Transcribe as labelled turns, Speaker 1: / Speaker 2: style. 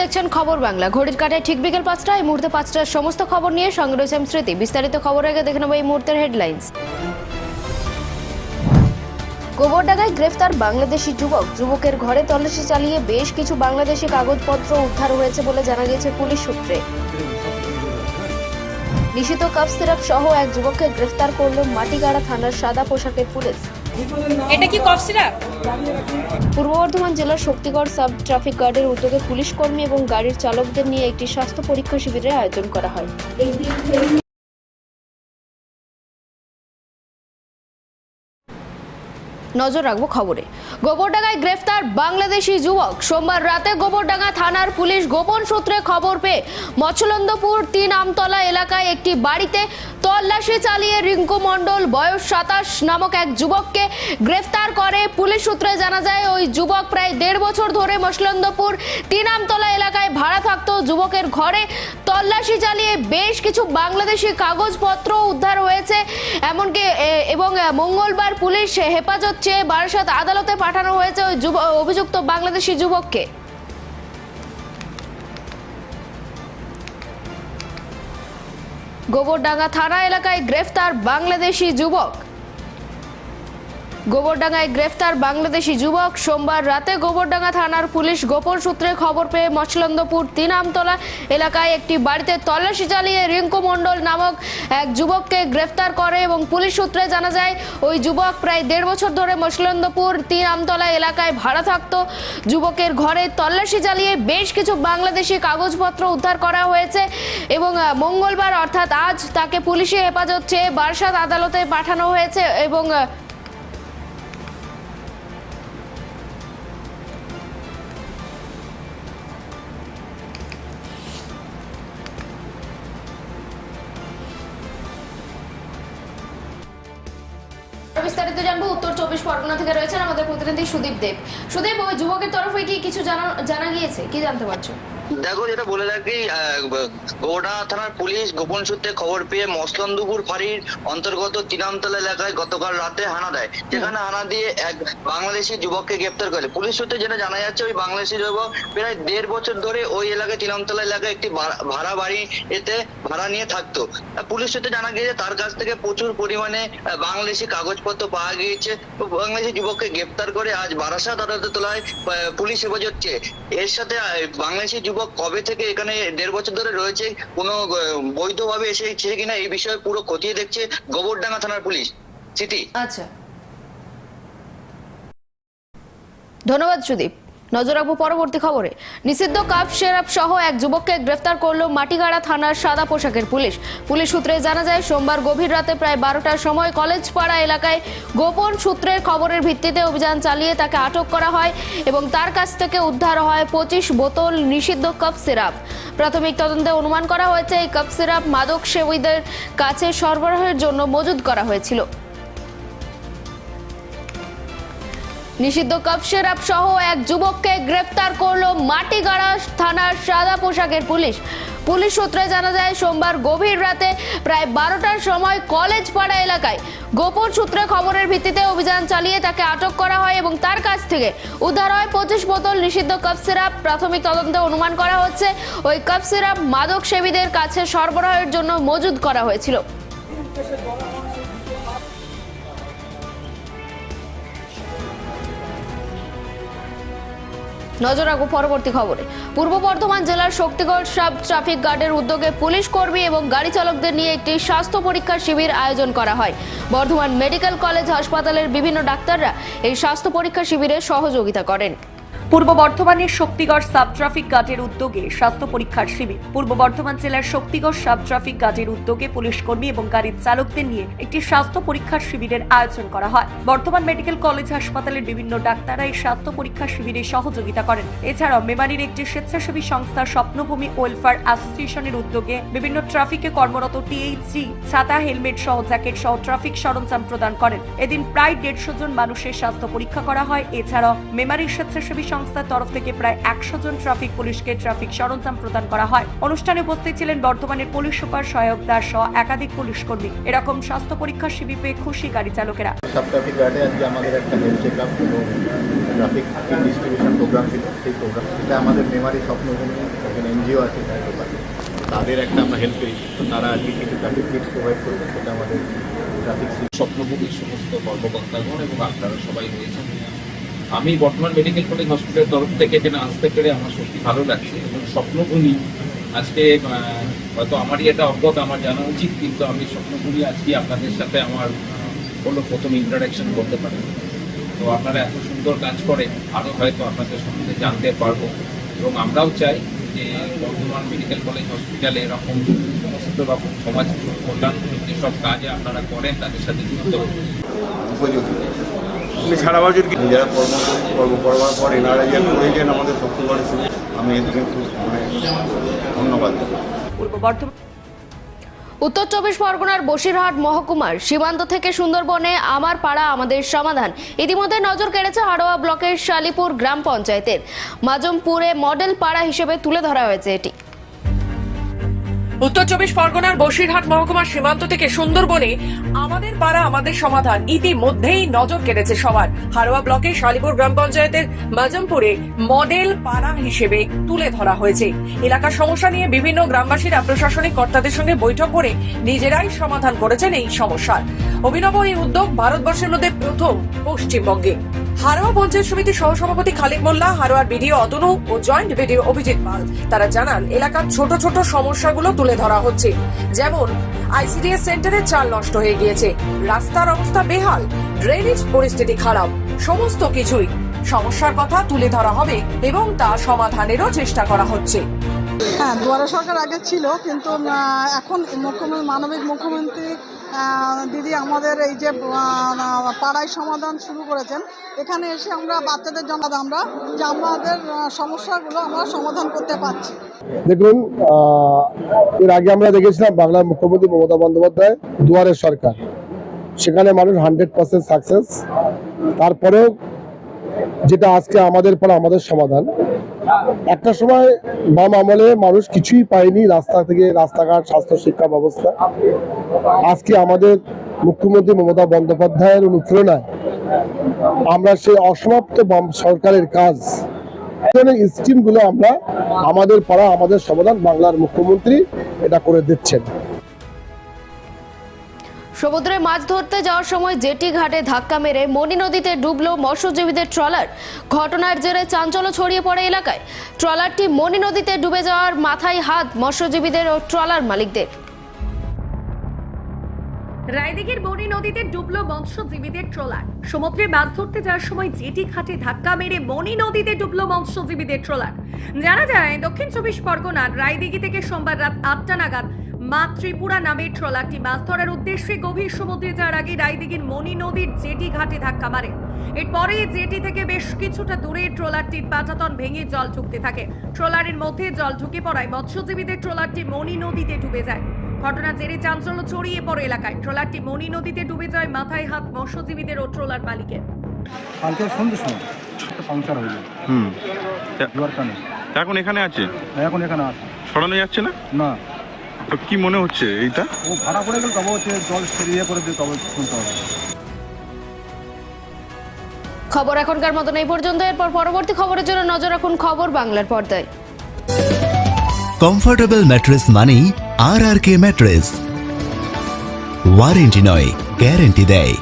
Speaker 1: দেখছেন খবর বাংলা। ঘড়ির কাটায় ঠিক বিকেল পাঁচটা, এই মুহূর্তে পাঁচটার সমস্ত খবর নিয়ে সঙ্গে রয়েছে স্মৃতি। বিস্তারিত খবর আগে দেখে নেব এই মুহূর্তের হেডলাইন্স গোবরডাঙ্গায় গ্রেফতার বাংলাদেশি যুবক। যুবকের ঘরে তল্লাশি চালিয়ে বেশ কিছু বাংলাদেশি কাগজপত্র উদ্ধার হয়েছে বলে জানা গেছে পুলিশ সূত্রে। নিষিদ্ধ কাপ সিরাপ সহ এক যুবককে গ্রেফতার করল মাটিগাড়া থানার সাদা পোশাকের পুলিশ।
Speaker 2: এটা কি কফ
Speaker 1: পূর্ব বর্ধমান জেলার শক্তিগড় সাব ট্রাফিক গার্ডের উদ্যোগে পুলিশ কর্মী এবং গাড়ির চালকদের নিয়ে একটি স্বাস্থ্য পরীক্ষা শিবিরের আয়োজন করা হয়। নজর রাখব খবরে। গোবরডাঙ্গায় গ্রেফতার বাংলাদেশি যুবক। সোমবার রাতে গোবরডাঙ্গা থানার পুলিশ গোপন সূত্রে খবর পেয়ে মৎস্যলন্দপুর তিন আমতলা এলাকায় একটি বাড়িতে তল্লাশি চালিয়ে রিঙ্কু মণ্ডল, বয়স সাতাশ, নামক এক যুবককে গ্রেফতার করে। পুলিশ সূত্রে জানা যায়, ওই যুবক প্রায় দেড় বছর ধরে মৎস্যলন্দপুর তিন আমতলা এলাকায় ভাড়া থাকতো যুবকের ঘরে। তল্লাশি চালিয়ে বেশ কিছু বাংলাদেশি কাগজপত্র উদ্ধার হয়েছে। এমনকি এবং মঙ্গলবার পুলিশ হেফাজত চেয়ে বারাসাত আদালতে পাঠানো হয়েছে ওই অভিযুক্ত বাংলাদেশি যুবককে। গোবরডাঙ্গা থানা এলাকায় গ্রেফতার বাংলাদেশি যুবক। গোবরডাঙ্গায় গ্রেফতার বাংলাদেশি যুবক। সোমবার রাতে গোবরডাঙ্গা থানার পুলিশ গোপন সূত্রে খবর পেয়ে মছলন্দপুর তিন আমতলা এলাকায় একটি বাড়িতে তল্লাশি চালিয়ে রিঙ্কু মণ্ডল নামক এক যুবককে গ্রেফতার করে এবং পুলিশ সূত্রে জানা যায়, ওই যুবক প্রায় দেড় বছর ধরে মছলন্দপুর তিন আমতলা এলাকায় ভাড়া থাকত। যুবকের ঘরে তল্লাশি চালিয়ে বেশ কিছু বাংলাদেশি কাগজপত্র উদ্ধার করা হয়েছে এবং মঙ্গলবার অর্থাৎ আজ তাকে পুলিশি হেফাজত চেয়ে বারাসাত আদালতে পাঠানো হয়েছে এবং বিস্তারিত জানব। উত্তর চব্বিশ পরগনা থেকে রয়েছেন আমাদের প্রতিনিধি সুদীপ দেব। সুদীপ, ওই যুবকের তরফে কি কিছু জানা জানা গিয়েছে? কি জানতে পারছ?
Speaker 3: দেখো যেটা বলে রাখি গোড়া থানার পুলিশ গোপন সূত্রে খবর পেয়ে মসলন্দুপুর ফাঁড়ির অন্তর্গত তিনামতলা এলাকায় গতকাল রাতে হানা দেয়। যেখানে হানা দিয়ে এক বাংলাদেশি যুবককে গ্রেপ্তার করে। পুলিশ সূত্রে যেটা জানা যাচ্ছে ওই বাংলাদেশি যুবক প্রায় দেড় বছর ধরে ওই এলাকায় তিনামতলা এলাকায় একটি ভাড়া- বাড়ি এতে ভাড়া নিয়ে থাকতো। পুলিশ সূত্রে জানা গিয়েছে তার কাছ থেকে প্রচুর পরিমাণে বাংলাদেশি কাগজপত্র পাওয়া গিয়েছে। বাংলাদেশি যুবককে গ্রেপ্তার করে আজ বারাসাত আদালতে তোলায় পুলিশ হেফাজত চেয়ে। এর সাথে বাংলাদেশি যুবক কবে থেকে এখানে দেড় বছর ধরে রয়েছে, কোনো বৈধভাবে এসেছে কিনা এই বিষয়ে পুরো খতিয়ে দেখছে গোবরডাঙ্গা থানার পুলিশ। স্মৃতি।
Speaker 1: আচ্ছা। ধন্যবাদ সুদীপ। নজর রাখব পরবর্তী খবরে। নিষিদ্ধ কাপ সেরাপ সহ এক যুবককে গ্রেফতার করল মাটিগাড়া থানার সাদা পোশাকের পুলিশ। পুলিশ সূত্রে জানা যায়, সোমবার গভীর রাতে প্রায় বারোটার সময় কলেজ পাড়া এলাকায় গোপন সূত্রের খবরের ভিত্তিতে অভিযান চালিয়ে তাকে আটক করা হয় এবং তার কাছ থেকে উদ্ধার হয় পঁচিশ বোতল নিষিদ্ধ কাপ সিরাপ। প্রাথমিক তদন্তে অনুমান করা হয়েছে, এই কাপ সিরাপ মাদক সেবীদের কাছে সরবরাহের জন্য মজুদ করা হয়েছিল। নিষিদ্ধ কাপ সেরাপ সহ এক যুবককে গ্রেফতার করল মাটিগাড়া থানার সাদা পোশাকের পুলিশ। পুলিশ সূত্রে জানা যায়, সোমবার গভীর রাতে প্রায় বারোটার সময় কলেজ পাড়া এলাকায় গোপন সূত্রে খবরের ভিত্তিতে অভিযান চালিয়ে তাকে আটক করা হয় এবং তার কাছ থেকে উদ্ধার হয় পঁচিশ বোতল নিষিদ্ধ কাপ প্রাথমিক তদন্তে অনুমান করা হচ্ছে, ওই কাপ সিরাপ মাদক সেবীদের কাছে সরবরাহের জন্য মজুদ করা হয়েছিল। নজর রাখব পরবর্তী খবরে। পূর্ব বর্ধমান জেলার শক্তিগড় সাব ট্রাফিক গার্ডের উদ্যোগে পুলিশ কর্মী এবং গাড়ি চালকদের নিয়ে একটি স্বাস্থ্য পরীক্ষার শিবির আয়োজন করা হয়। বর্ধমান মেডিকেল কলেজ হাসপাতালের বিভিন্ন ডাক্তাররা এই স্বাস্থ্য পরীক্ষা শিবিরে সহযোগিতা করেন।
Speaker 2: পূর্ব বর্ধমানের শক্তিগড় সাব ট্রাফিক গার্ডের উদ্যোগে স্বাস্থ্য পরীক্ষার শিবির। পূর্ব বর্ধমান জেলার শক্তিগড় সাব ট্রাফিক গার্ডের উদ্যোগে পুলিশ কর্মী এবং গাড়ির চালকদের নিয়ে একটি স্বাস্থ্য পরীক্ষার শিবিরের আয়োজন করা হয়। বর্ধমান মেডিকেল কলেজ হাসপাতালের বিভিন্ন ডাক্তাররা এই স্বাস্থ্য পরীক্ষা শিবিরে সহযোগিতা করেন। এছাড়াও মেমারির একটি স্বেচ্ছাসেবী সংস্থা স্বপ্নভূমি ওয়েলফেয়ার অ্যাসোসিয়েশনের উদ্যোগে বিভিন্ন ট্রাফিকে কর্মরত টিএইচজি ছাতা, হেলমেট সহ জ্যাকেট সহ ট্রাফিক সরঞ্জাম প্রদান করেন। এদিন প্রায় দেড়শো জন মানুষের স্বাস্থ্য পরীক্ষা করা হয়। এছাড়াও মেমারির স্বেচ্ছাসেবী সংস্থার তরফ থেকে প্রায় একশো জন ট্রাফিক পুলিশকে ট্রাফিক সরঞ্জাম প্রদান করা হয়। অনুষ্ঠানে উপস্থিত ছিলেন বর্ধমানের পুলিশ সুপার সহায়ক দাস সহ একাধিক পুলিশ কর্মী। এরকম স্বাস্থ্য পরীক্ষার শিবির পেয়ে খুশি গাড়ি চালকেরা।
Speaker 4: সাব ট্রাফিক গার্ডে আজকে আমাদের একটা হেলথ চেক আপ এবং গ্রাফিক ডিস্ট্রিবিউশন প্রোগ্রাম ছিল। সেই প্রোগ্রাম এটা আমাদের মেমারি স্বপ্নভূমি এখানে এনজিও আছে তাদের একটা আমরা হেল্প পেয়েছি। তো তারা আজকে কিছু কিটস প্রোভাইড করবে সেটা আমাদের গ্রাফিক
Speaker 5: স্বপ্নভূমির সমস্ত কর্মকর্তাগণ এবং আপনারা সবাই রয়েছেন। আমি বর্তমান মেডিকেল কলেজ হসপিটালের তরফ থেকে এখানে আসতে পেরে আমার সত্যি ভালো লাগছে এবং স্বপ্নভূমি আজকে হয়তো আমারই এটা অজ্ঞত আমার জানা উচিত, কিন্তু আমি স্বপ্নভূমি আজকে আপনাদের সাথে আমার হলো প্রথম ইন্টারাকশন করতে পারি। তো আপনারা এত সুন্দর কাজ করেন আরও হয়তো আপনাদের সম্বন্ধে জানতে পারব। এবং আমরাও চাই যে বর্ধমান মেডিকেল কলেজ হসপিটালে এরকম সমস্ত রকম সমাজ কল্যাণ যেসব কাজে আপনারা করেন, তাদের সাথে যুক্ত
Speaker 4: উপযোগী
Speaker 6: সারা বছর কি
Speaker 4: নিজেরা কর্ম কর্ম করবার পর এনারা যে করেছেন আমাদের শক্তিগড় আমি এদিকে খুব মানে ধন্যবাদ।
Speaker 2: পূর্ব বর্ধমান
Speaker 1: উত্তর চব্বিশ পরগনার বসিরহাট মহকুমার সীমান্ত থেকে সুন্দরবনে আমার পাড়া আমাদের সমাধান। ইতিমধ্যে নজর কেড়েছে হাড়োয়া ব্লকের শালিপুর গ্রাম পঞ্চায়েতের। মাজমপুরে মডেল পাড়া হিসেবে তুলে ধরা হয়েছে এটি।
Speaker 7: উত্তর চব্বিশ পরগনার বসিরহাট মহকুমার সীমান্ত থেকে সুন্দরবনে আমাদের পাড়া, আমাদের সমাধান। ইতিমধ্যেই নজর কেড়েছে সবার। হারোয়া ব্লকের শালিপুর গ্রাম পঞ্চায়েতের মাজমপুরে মডেল পাড়া হিসেবে তুলে ধরা হয়েছে। এলাকার সমস্যা নিয়ে বিভিন্ন গ্রামবাসীরা প্রশাসনিক কর্তাদের সঙ্গে বৈঠক করে নিজেরাই সমাধান করেছেন এই সমস্যার। অভিনব এই উদ্যোগ ভারতবর্ষের মধ্যে প্রথম পশ্চিমবঙ্গে। হারোয়া পঞ্চায়েত সমিতির সহসভাপতি খালিদ মোল্লা, হারোয়ার বিডিও অতনু ও জয়েন্ট বিডিও অভিজিৎ পাল। তারা জানান, এলাকার ছোট ছোট সমস্যাগুলো তুলে ধরা হচ্ছে। যেমন, আইসিডিএস সেন্টারে চাল নষ্ট হয়ে গিয়েছে। রাস্তার অবস্থা বেহাল। ড্রেনেজ পরিস্থিতি খারাপ। সমস্ত কিছুই সমস্যার কথা তুলে ধরা হবে এবং তা সমাধানেরও চেষ্টা করা হচ্ছে।
Speaker 8: হ্যাঁ দুয়ারে সরকার আগে ছিল, কিন্তু এখন মুখ্যমন্ত্রী, মানবিক মুখ্যমন্ত্রী দিদি আমাদের এই যে পাড়ায় সমাধান শুরু করেছেন। এখানে এসে আমরা বাচ্চাদের জন্য আমরা যে আমাদের সমস্যাগুলো আমরা সমাধান করতে পারছি।
Speaker 9: দেখুন এর আগে আমরা দেখেছিলাম বাংলার মুখ্যমন্ত্রী মমতা বন্দ্যোপাধ্যায় দুয়ারের সরকার। সেখানে মানুষ হান্ড্রেড পার্সেন্ট সাকসেস তারপরেও যেটা আজকে আমাদের পর আমাদের সমাধান। একটা সময় বাম আমলে মানুষ কিছুই পায়নি রাস্তা থেকে, রাস্তাঘাট, স্বাস্থ্য, শিক্ষা ব্যবস্থা। আজকে আমাদের মুখ্যমন্ত্রী মমতা বন্দ্যোপাধ্যায়ের অনুপ্রেরণায় আমরা সেই অসমাপ্ত বাম সরকারের কাজ স্কিমগুলো আমরা আমাদের পাড়া, আমাদের সমাধান বাংলার মুখ্যমন্ত্রী এটা করে দিচ্ছেন।
Speaker 1: সমুদ্রে মাছ ধরতে যাওয়ার সময় জেটি ঘাটে ধাক্কা মেরে মণি নদীতে ডুবলো মৎস্যজীবীদের ট্রলার। ঘটনার জেরে চাঞ্চল্য ছড়িয়ে পড়ে এলাকায়। ট্রলারটি মণি নদীতে ডুবে যাওয়ার মাথায় হাত মৎস্যজীবীদের ও ট্রলার মালিকদের।
Speaker 2: রায়দিঘির বনি নদীতে ডুবলো মৎস্যজীবীদের ট্রলার। সমুদ্রে মাছ ধরতে যাওয়ার সময় জেটি ঘাটে ধাক্কা মেরে মনি নদীতে ডুবলো মৎস্যজীবীদের ট্রলার। জানা যায়, দক্ষিণ চব্বিশ পরগনার রায়দিঘি থেকে সোমবার রাত আটটা নাগাদ মা ত্রিপুরা নামের ট্রলারটি মাছ ধরার উদ্দেশ্যে গভীর সমুদ্রে যাওয়ার আগে রায়দিঘির মণি নদীর জেটি ঘাটে ধাক্কা মারে। এরপরে জেটি থেকে বেশ কিছুটা দূরে ট্রলারটির পাটাতন ভেঙে জল ঢুকতে থাকে। ট্রলারের মধ্যে জল ঢুকে পড়ায় মৎস্যজীবীদের ট্রলারটি মণি নদীতে ডুবে যায়। ঘটনা জেরে চাঞ্চল্য ছড়িয়ে পড়ে এলাকায়। ট্রলারটি মণি নদীতে ডুবে যায় মাথায় হাত মৎস্যজীবীদের ও ট্রলার মালিকের।
Speaker 10: কালকে সন্ধ্যের সময় সংসার হয়ে যায়
Speaker 6: হুম।
Speaker 10: জোয়ার টানে
Speaker 6: তা এখন এখানে আছে?
Speaker 10: এখন এখানে আছে।
Speaker 6: সরানো যাচ্ছে না?
Speaker 10: না।
Speaker 6: তো কি মনে হচ্ছে এইটা?
Speaker 10: ও ভাড়া পড়ে গেলে তবে হচ্ছে জল ইয়ে করে দিয়ে তবে শুনতে হবে।
Speaker 1: খবর এখনকার মতন এই পর্যন্ত এরপর পরবর্তী খবরের জন্য নজর রাখুন খবর বাংলার পর্দায়।
Speaker 11: কমফোর্টেবল ম্যাট্রেস মানেই R R K mattress warranty নয় গ্যারেন্টি দেয়।